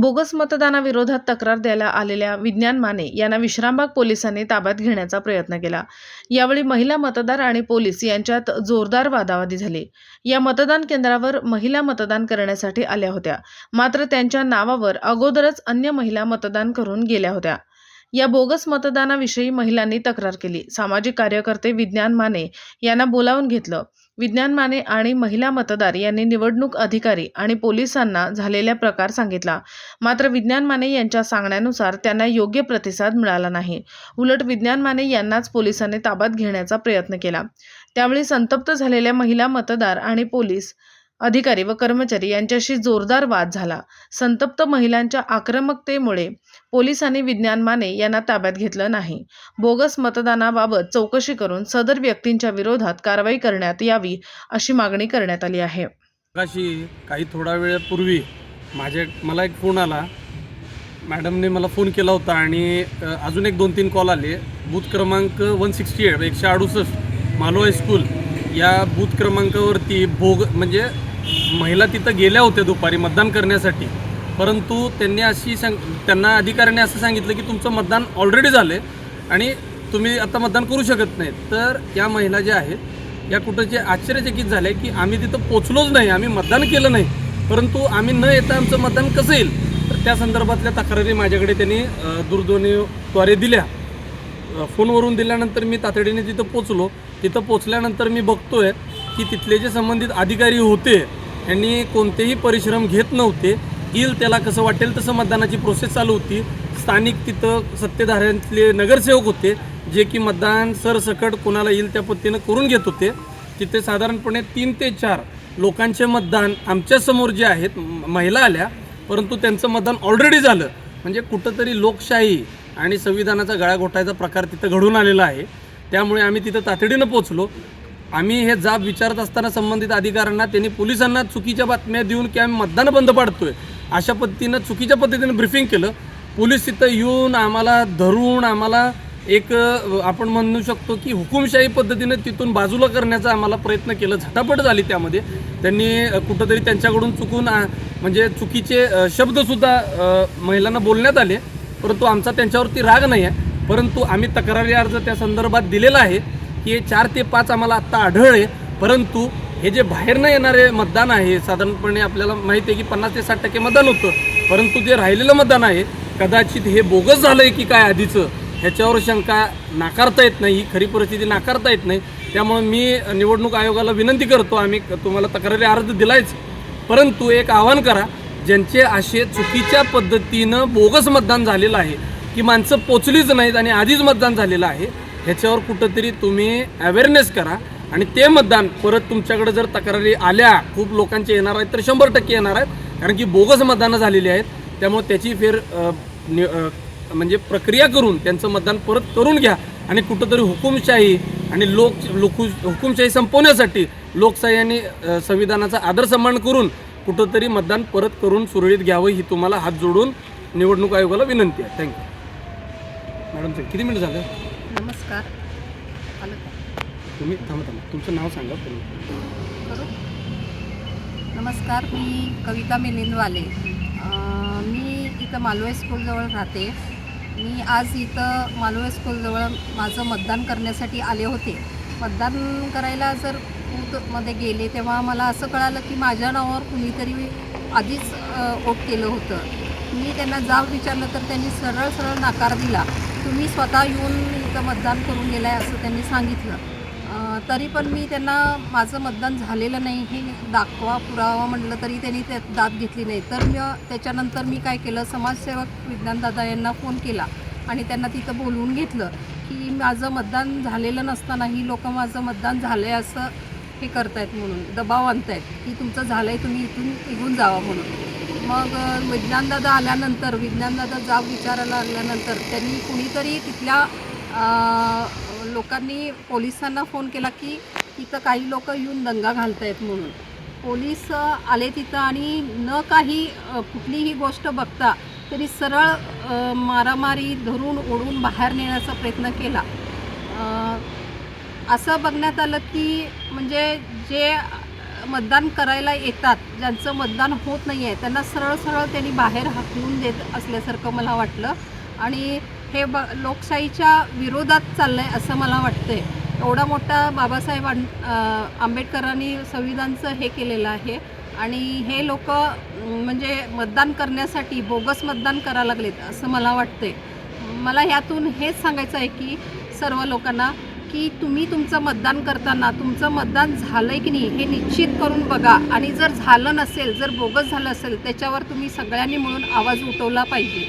Bogus मतदानाविरोधात तक्रार द्यायला आलेल्या विज्ञान माने यांना विश्रामबाग पोलिसांनी ताब्यात घेण्याचा प्रयत्न केला. यावेळी महिला मतदार आणि पोलीस यांच्यात जोरदार वादावादी झाली. या मतदान केंद्रावर महिला मतदान करण्यासाठी आल्या होत्या. मात्र त्यांच्या नावावर अगोदरच अन्य महिला मतदान करून गेल्या होत्या. या बोगस मतदानाविषयी महिलांनी तक्रार केली. सामाजिक कार्यकर्ते विज्ञान माने यांना बोलावून घेतलं. विज्ञान माने आणि महिला मतदार यांनी निवडणूक अधिकारी आणि पोलिसांना झालेला प्रकार सांगितला. मात्र विज्ञान माने यांच्या सांगण्यानुसार त्यांना योग्य प्रतिसाद मिळाला नाही. उलट विज्ञान माने यांनाच पोलिसांनी ताब्यात घेण्याचा प्रयत्न केला. त्यावेळी संतप्त झालेल्या महिला मतदार आणि पोलीस अधिकारी व कर्मचारी यांच्याशी जोरदार वाद झाला. संतप्त महिलांच्या आक्रमकतेमुळे पोलिसांनी विज्ञान माने यांना ताब्यात घेतलं नाही. बोगस मतदानाबाबत चौकशी करून सदर व्यक्तींच्या विरोधात कारवाई करण्यात यावी अशी मागणी करण्यात आली आहे. काशी काही थोडा वेळापूर्वी माझ्या मला एक फोन आला. मॅडमने मला फोन केला होता आणि अजून एक दोन तीन कॉल आले. बूथ क्रमांक वन सिक्स्टी एट एकशे अडुसष्ट मालो हायस्कूल या बूथ क्रमांकावरती भोग म्हणजे महिला तिथं गेल्या होत्या दुपारी मतदान करण्यासाठी. परंतु त्यांनी अशी सांग त्यांना अधिकाऱ्याने असं सांगितलं की तुमचं मतदान ऑलरेडी झालं आहे आणि तुम्ही आता मतदान करू शकत नाही तर या महिला ज्या आहेत या कुठं जे आश्चर्यचकित झाले की आम्ही तिथं पोचलोच नाही आम्ही मतदान केलं नाही. परंतु आम्ही न येता आमचं मतदान कसं येईल? तर त्या संदर्भातल्या तक्रारी माझ्याकडे त्यांनी दूरध्वनीद्वारे दिल्या. फोनवरून दिल्यानंतर मी तातडीने तिथं पोचलो. तिथं पोचल्यानंतर मी बघतोय की तिथले जे संबंधित अधिकारी होते यांनी कोणतेही परिश्रम घेत नव्हते. येईल त्याला कसं वाटेल तसं मतदानाची प्रोसेस चालू होती. स्थानिक तिथं सत्तेधाऱ्यांतले नगरसेवक होते जे की मतदान सरसकट कोणाला येईल त्या पद्धतीनं करून घेत होते. तिथे साधारणपणे तीन ते चार लोकांचे मतदान आमच्यासमोर जे आहेत म- महिला आल्या परंतु त्यांचं मतदान ऑलरेडी झालं. म्हणजे कुठंतरी लोकशाही आणि संविधानाचा गळा घोटायचा प्रकार तिथं घडून आलेला आहे. त्यामुळे आम्ही तिथं तातडीनं पोचलो आम्ही हे जाब विचारत असताना संबंधित अधिकाऱ्यांना त्यांनी पोलिसांना चुकीच्या बातम्या देऊन की आम्ही मतदान बंद पाडतोय. अशा पद्धतीनं चुकीच्या पद्धतीनं ब्रिफिंग केलं. पोलीस तिथं येऊन आम्हाला धरून आम्हाला एक आपण म्हणू शकतो की हुकुमशाही पद्धतीने तिथून बाजूला करण्याचा आम्हाला प्रयत्न केला. झटापट झाली त्यामध्ये. त्यांनी कुठंतरी त्यांच्याकडून चुकून म्हणजे चुकीचे शब्दसुद्धा महिलांना बोलण्यात आले. परंतु आमचा त्यांच्यावरती राग नाही आहे परंतु आम्ही तक्रारी अर्ज त्या संदर्भात दिलेला आहे की चार ते पाच आम्हाला आत्ता आढळले. परंतु हे जे बाहेरनं येणारे मतदान आहे साधारणपणे आपल्याला माहिती आहे की पन्नास ते साठ टक्के मतदान होतं. परंतु जे राहिलेलं मतदान आहे कदाचित हे बोगस झालं आहे की काय आधीचं ह्याच्यावर शंका नाकारता येत नाही ही खरी परिस्थिती नाकारता येत नाही. त्यामुळे मी निवडणूक आयोगाला विनंती करतो आम्ही तुम्हाला तक्रारी अर्ज दिलायच. परंतु एक आवाहन करा ज्यांचे असे चुकीच्या पद्धतीनं बोगस मतदान झालेलं आहे की माणसं पोचलीच नाहीत आणि आधीच मतदान झालेलं आहे ह्याच्यावर कुठंतरी तुम्ही अवेअरनेस करा. आणि ते मतदान परत तुमच्याकडे जर तक्रारी आल्या खूप लोकांचे येणार आहेत तर शंभर टक्के येणार आहेत. कारण की बोगस मतदानं झालेली आहेत. त्यामुळे त्याची फेर नि- म्हणजे प्रक्रिया करून त्यांचं मतदान परत करून घ्या. आणि कुठंतरी हुकुमशाही आणि लोक लोकु हुकुमशाही संपवण्यासाठी लोकशाही आणि संविधानाचा आदर सन्मान करून कुठंतरी मतदान परत करून सुरळीत घ्यावं ही तुम्हाला हात जोडून निवडणूक आयोगाला विनंती आहे. थँक्यू मॅडम किती मिनिट झालं? नमस्कार. तुम्ही थांबा थांबा. तुमचं नाव सांगा पूर्ण. नमस्कार मी कविता मिलिंदवाले. मी इथं मालवे स्कूलजवळ राहते. मी आज इथं मालवे स्कूलजवळ माझं मतदान करण्यासाठी आले होते. मतदान करायला जर बूथमध्ये गेले तेव्हा मला असं कळालं की माझ्या नावावर कुणीतरी आधीच वोट केलं होतं. मी त्यांना जाब विचारलं तर त्यांनी सरळ सरळ नकार दिला. तुम्ही स्वतः येऊन इथं मतदान करून गेलाय असं त्यांनी सांगितलं. तरी पण मी त्यांना माझं मतदान झालेलं नाही हे दाखवा पुरावा म्हटलं तरी त्यांनी त्यात दाद घेतली नाही. तर मी त्याच्यानंतर मी काय केलं समाजसेवक विज्ञानदादा यांना फोन केला आणि त्यांना तिथं बोलवून घेतलं की माझं मतदान झालेलं नसतानाही लोक माझं मतदान झालं आहे असं हे करतायत म्हणून दबाव आणतायत की तुमचं झालं आहे तुम्ही इथून निघून जावा म्हणून. मग विज्ञानदादा आल्यानंतर विज्ञानदादा जाब विचारायला आल्यानंतर त्यांनी कुणीतरी तिथल्या लोकांनी पोलिसांना फोन केला की तिथं काही लोक येऊन दंगा घालत आहेत म्हणून. पोलीस आले तिथं आणि न काही कुठलीही गोष्ट बघता तरी सरळ मारामारी धरून ओढून बाहेर नेण्याचा प्रयत्न केला. असं बघण्यात आलं की म्हणजे जे मतदान करायला येतात ज्यांचं मतदान होत नाही आहे त्यांना सरळ सरळ त्यांनी बाहेर हाकलून देत असल्यासारखं मला वाटलं. आणि हे ब लोकशाहीच्या विरोधात चाललं आहे असं मला वाटतं आहे एवढा मोठा बाबासाहेब आंबेडकरांनी संविधानचं हे केलेलं आहे. आणि हे लोक म्हणजे मतदान करण्यासाठी बोगस मतदान करायला लागलेत असं मला वाटते मला ह्यातून हेच सांगायचं आहे की सर्व लोकांना की तुम्ही तुमचं मतदान करताना तुमचं मतदान झालं आहे की नाही हे निश्चित करून बघा. आणि जर झालं नसेल जर बोगस झालं असेल त्याच्यावर तुम्ही सगळ्यांनी मिळून आवाज उठवला पाहिजे.